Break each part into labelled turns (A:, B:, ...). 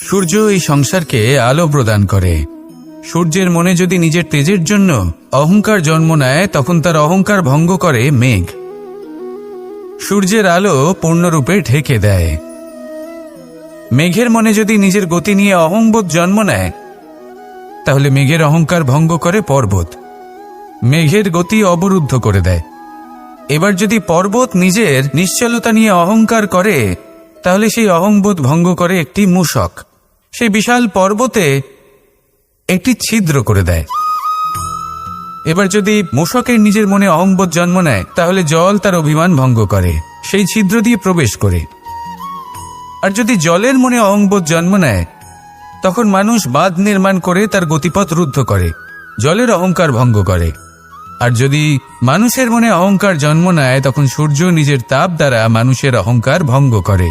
A: সূর্য এই সংসারকে আলো প্রদান করে। সূর্যের মনে যদি নিজের তেজের জন্য অহংকার জন্ম নেয়, তখন তার অহংকার ভঙ্গ করে মেঘ। সূর্যের আলো পূর্ণরূপে ঢেকে দেয়। মেঘের মনে যদি নিজের গতি নিয়ে অহংবোধ জন্ম নেয়, তাহলে মেঘের অহংকার ভঙ্গ করে পর্বত। মেঘের গতি অবরুদ্ধ করে দেয়। এবার যদি পর্বত নিজের নিশ্চলতা নিয়ে অহংকার করে তাহলে সেই অহংবোধ ভঙ্গ করে একটি মূষক। সেই বিশাল পর্বতে একটি ছিদ্র করে দেয়। এবার যদি মূষকের নিজের মনে অহংবোধ জন্ম নেয়, তাহলে জল তার অভিমান ভঙ্গ করে, সেই ছিদ্র দিয়ে প্রবেশ করে। আর যদি জলের মনে অহংবোধ জন্ম নেয়, তখন মানুষ বাঁধ নির্মাণ করে তার গতিপথ রুদ্ধ করে, জলের অহংকার ভঙ্গ করে। আর যদি মানুষের মনে অহংকার জন্ম নেয়, তখন সূর্য নিজের তাপ দ্বারা মানুষের অহংকার ভঙ্গ করে।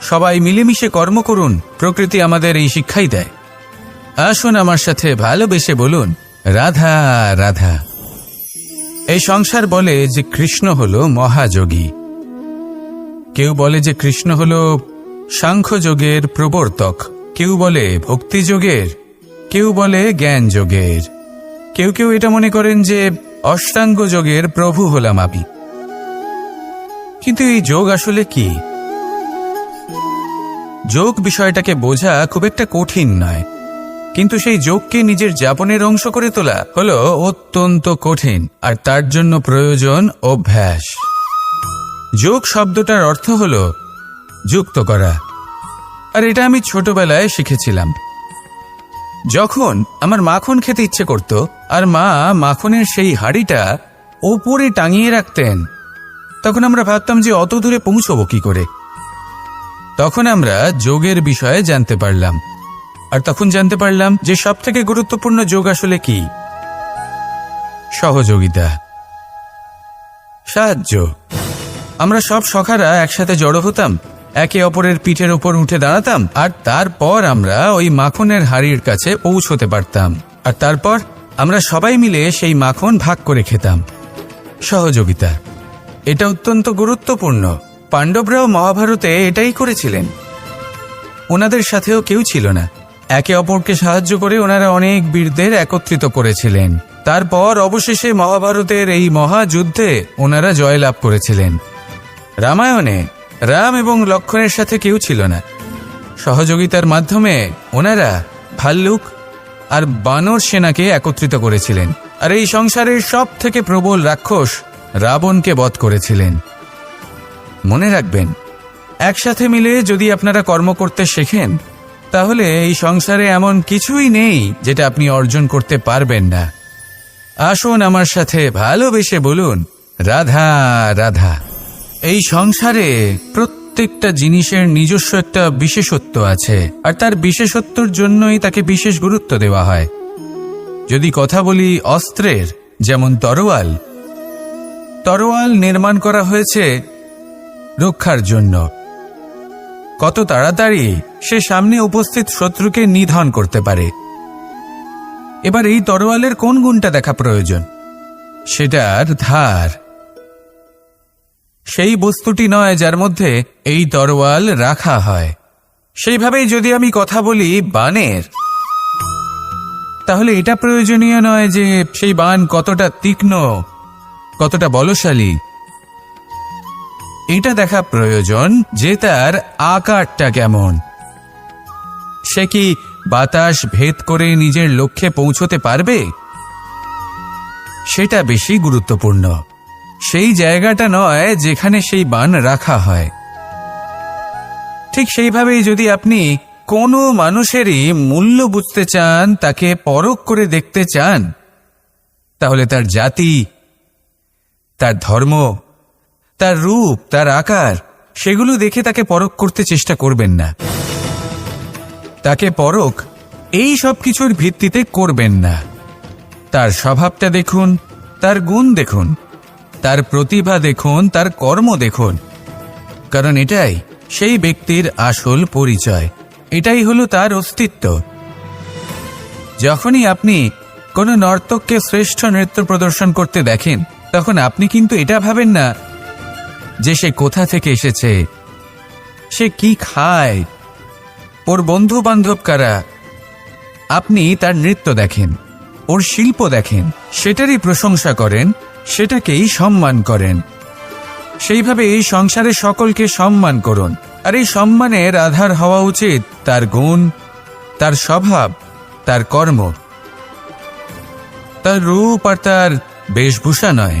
A: সবাই মিলেমিশে কর্ম করুন, প্রকৃতি আমাদের এই শিক্ষাই দেয়। আসুন আমার সাথে ভালোবেসে বলুন, রাধা রাধা। এই সংসার বলে যে কৃষ্ণ হল মহাযোগী। কেউ বলে যে কৃষ্ণ হল সাংখ্যযোগের প্রবর্তক। কেউ বলে ভক্তিযোগের, কেউ বলে জ্ঞান যোগের কেউ কেউ এটা মনে করেন যে অষ্টাঙ্গ যোগের প্রভু হলাম আমি। কিন্তু এই যোগ আসলে কি? যোগ বিষয়টাকে বোঝা খুব একটা কঠিন নয়। কিন্তু সেই যোগকে নিজের যাপনের অংশ করে তোলা হলো অত্যন্ত কঠিন আর তার জন্য প্রয়োজন অভ্যাস। যোগ শব্দটার অর্থ হল যুক্ত করা। আর এটা আমি ছোটবেলায় শিখেছিলাম। যখন আমার মাখন খেতে ইচ্ছে করত আর মা মাখনের সেই হাড়িটা ওপরে টাঙিয়ে রাখতেন, তখন আমরা ভাবতাম যে অত দূরে পৌঁছবো কি করে। তখন আমরা যোগের বিষয়ে জানতে পারলাম। আর তখন জানতে পারলাম যে সব থেকে গুরুত্বপূর্ণ যোগ আসলে কি? সহযোগিতা। সাহায্য। আমরা সব সখারা একসাথে জড়ো হতাম, একে অপরের পিঠের ওপর উঠে দাঁড়াতাম, আর তারপর আমরা ওই মাখনের হাড়ির কাছে পৌঁছতে পারতাম। আর তারপর আমরা সবাই মিলে সেই মাখন ভাগ করে খেতাম। সহযোগিতা। এটা অত্যন্ত গুরুত্বপূর্ণ। পাণ্ডবরাও মহাভারতে এটাই করেছিলেন। ওনাদের সাথেও কেউ ছিল না। একে অপরকে সাহায্য করে ওনারা অনেক বীরদের একত্রিত করেছিলেন। তারপর অবশেষে মহাভারতের এই মহাযুদ্ধে ওনারা জয়লাভ করেছিলেন। রামায়ণে রাম এবং লক্ষণের সাথে কেউ ছিল না। সহযোগিতার মাধ্যমে ওনারা ভাল্লুক আর বানর সেনাকে একত্রিত করেছিলেন। আর এই সংসারের সব থেকে প্রবল রাক্ষস রাবণকে বধ করেছিলেন। মনে রাখবেন, একসাথে মিলে যদি আপনারা কর্ম করতে শেখেন, তাহলে এই সংসারে এমন কিছুই নেই যেটা আপনি অর্জন করতে পারবেন না। আসুন আমার সাথে ভালোবেসে বলুন, রাধা রাধা। এই সংসারে প্রত্যেকটা জিনিসের নিজস্ব একটা বিশেষত্ব আছে, আর তার বিশেষত্বর জন্যই তাকে বিশেষ গুরুত্ব দেওয়া হয়। যদি কথা বলি অস্ত্রের, যেমন তরোয়াল তরোয়াল নির্মাণ করা হয়েছে রক্ষার জন্য। কত তাড়াতাড়ি সে সামনে উপস্থিত শত্রুকে নিধন করতে পারে। এবার এই তরোয়ালের কোন গুণটা দেখা প্রয়োজন? সেটার ধার। সেই বস্তুটি নয় যার মধ্যে এই তরোয়াল রাখা হয়। সেইভাবেই যদি আমি কথা বলি বানের, তাহলে এটা প্রয়োজনীয় নয় যে সেই বান কতটা তীক্ষ্ণ, কতটা বলশালী এটা দেখা প্রয়োজন যে তার আকারটা কেমন। সে কি বাতাস ভেদ করে নিজের লক্ষ্যে পৌঁছতে পারবে? সেটা বেশি গুরুত্বপূর্ণ। সেই জায়গাটা নয় যেখানে সেই বান রাখা হয়। ঠিক সেইভাবেই যদি আপনি কোনো মানুষেরই মূল্য বুঝতে চান, তাকে পরখ করে দেখতে চান, তাহলে তার জাতি, তার ধর্ম তার রূপ, তার আকার, সেগুলো দেখে তাকে পরখ করতে চেষ্টা করবেন না। তাকে পরখ, এই সব কিছুর ভিত্তিতে করবেন না। তার স্বভাবটা দেখুন, তার গুণ দেখুন, তার প্রতিভা দেখুন, তার কর্ম দেখুন। কারণ এটাই সেই ব্যক্তির আসল পরিচয়। এটাই হলো তার অস্তিত্ব। যখনই আপনি কোনো নর্তককে শ্রেষ্ঠ নৃত্য প্রদর্শন করতে দেখেন, তখন আপনি কিন্তু এটা ভাবেন না যে সে কোথা থেকে এসেছে, সে কি খায়, ওর বন্ধু বান্ধব কারা, আপনি তার নৃত্য দেখেন, ওর শিল্প দেখেন, সেটারই প্রশংসা করেন, সেটাকেই সম্মান করেন। সেইভাবে এই সংসারে সকলকে সম্মান করুন, আর এই সম্মানের আধার হওয়া উচিত তার গুণ, তার স্বভাব, তার কর্ম। তার রূপ আর তার বেশভূষা নয়।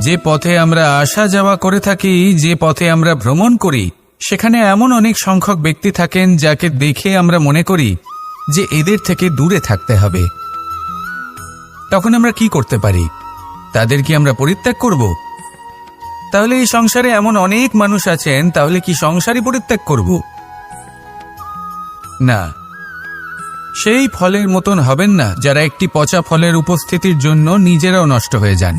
A: যে পথে আমরা আসা যাওয়া করে থাকি, যে পথে আমরা ভ্রমণ করি, সেখানে এমন অনেক সংখ্যক ব্যক্তি থাকেন যাকে দেখে আমরা মনে করি যে এদের থেকে দূরে থাকতে হবে। তখন আমরা কি করতে পারি? তাদের কি আমরা পরিত্যাগ করব? তাহলে এই সংসারে এমন অনেক মানুষ আছেন, তাহলে কি সংসারই পরিত্যাগ করব? না। সেই ফলের মতন হবেন না, যারা একটি পচা ফলের উপস্থিতির জন্য নিজেরাও নষ্ট হয়ে যান।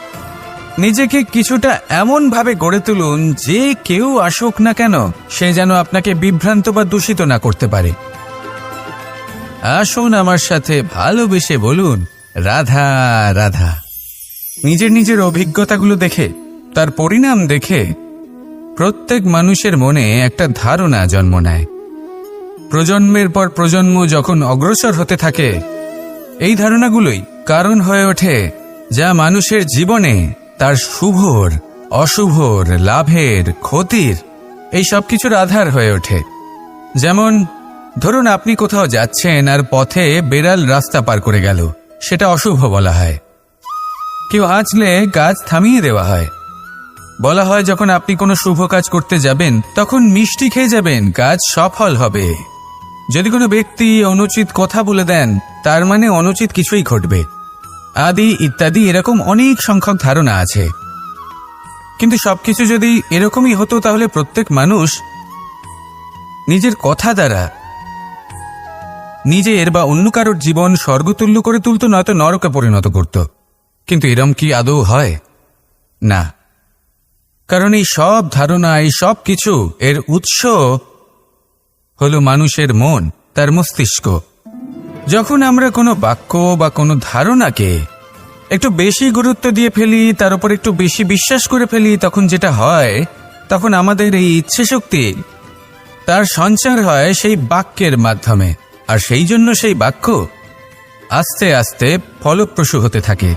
A: নিজেকে কিছুটা এমন ভাবে গড়ে তুলুন যে কেউ আসুক না কেন, সে যেন আপনাকে বিভ্রান্ত বা দূষিত না করতে পারে। আসুন আমার সাথে ভালোবেসে বলুন, রাধা রাধা। নিজের নিজের অভিজ্ঞতাগুলো দেখে, তার পরিণাম দেখে, প্রত্যেক মানুষের মনে একটা ধারণা জন্ম নেয়। প্রজন্মের পর প্রজন্ম যখন অগ্রসর হতে থাকে, এই ধারণাগুলোই কারণ হয়ে ওঠে যা মানুষের জীবনে তার শুভর, অশুভর, লাভের, ক্ষতির, এই সব কিছুর আধার হয়ে ওঠে। যেমন, ধরুন আপনি কোথাও যাচ্ছেন আর পথে বেড়াল রাস্তা পার করে গেল, সেটা অশুভ বলা হয়। কেউ আঁচলে কাজ থামিয়ে দেওয়া হয়। বলা হয় যখন আপনি কোনো শুভ কাজ করতে যাবেন, তখন মিষ্টি খেয়ে যাবেন কাজ সফল হবে। যদি কোনো ব্যক্তি অনুচিত কথা বলে দেন, তার মানে অনুচিত কিছুই ঘটবে। আদি ইত্যাদি এরকম অনেক সংখ্যক ধারণা আছে। কিন্তু সবকিছু যদি এরকমই হতো তাহলে প্রত্যেক মানুষ নিজের কথা দ্বারা নিজের বা অন্য কারোর জীবন স্বর্গতুল্য করে তুলতো, নয়তো নরকে পরিণত করত। কিন্তু এরম কি আদৌ হয়? না। কারণ এই সব ধারণা, এই সব কিছু এর উৎস হল মানুষের মন, তার মস্তিষ্ক। যখন আমরা কোনো বাক্য বা কোনো ধারণাকে একটু বেশি গুরুত্ব দিয়ে ফেলি, তার উপর একটু বেশি বিশ্বাস করে ফেলি, তখন যেটা হয়, তখন আমাদের এই ইচ্ছে শক্তি তার সঞ্চার হয় সেই বাক্যের মাধ্যমে। আর সেই জন্য সেই বাক্য আস্তে আস্তে ফলপ্রসূ হতে থাকে।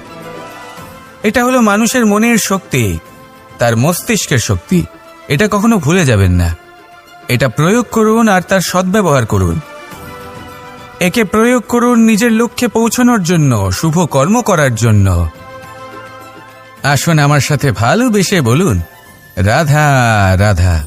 A: এটা হলো মানুষের মনের শক্তি, তার মস্তিষ্কের শক্তি। এটা কখনো ভুলে যাবেন না। এটা প্রয়োগ করুন আর তার সদ্ব্যবহার করুন। একে প্রয়োগ করুন নিজের লক্ষ্যে পৌঁছানোর জন্য, শুভ কর্ম করার জন্য। আসুন আমার সাথে ভালোবেসে বলুন, রাধা রাধা।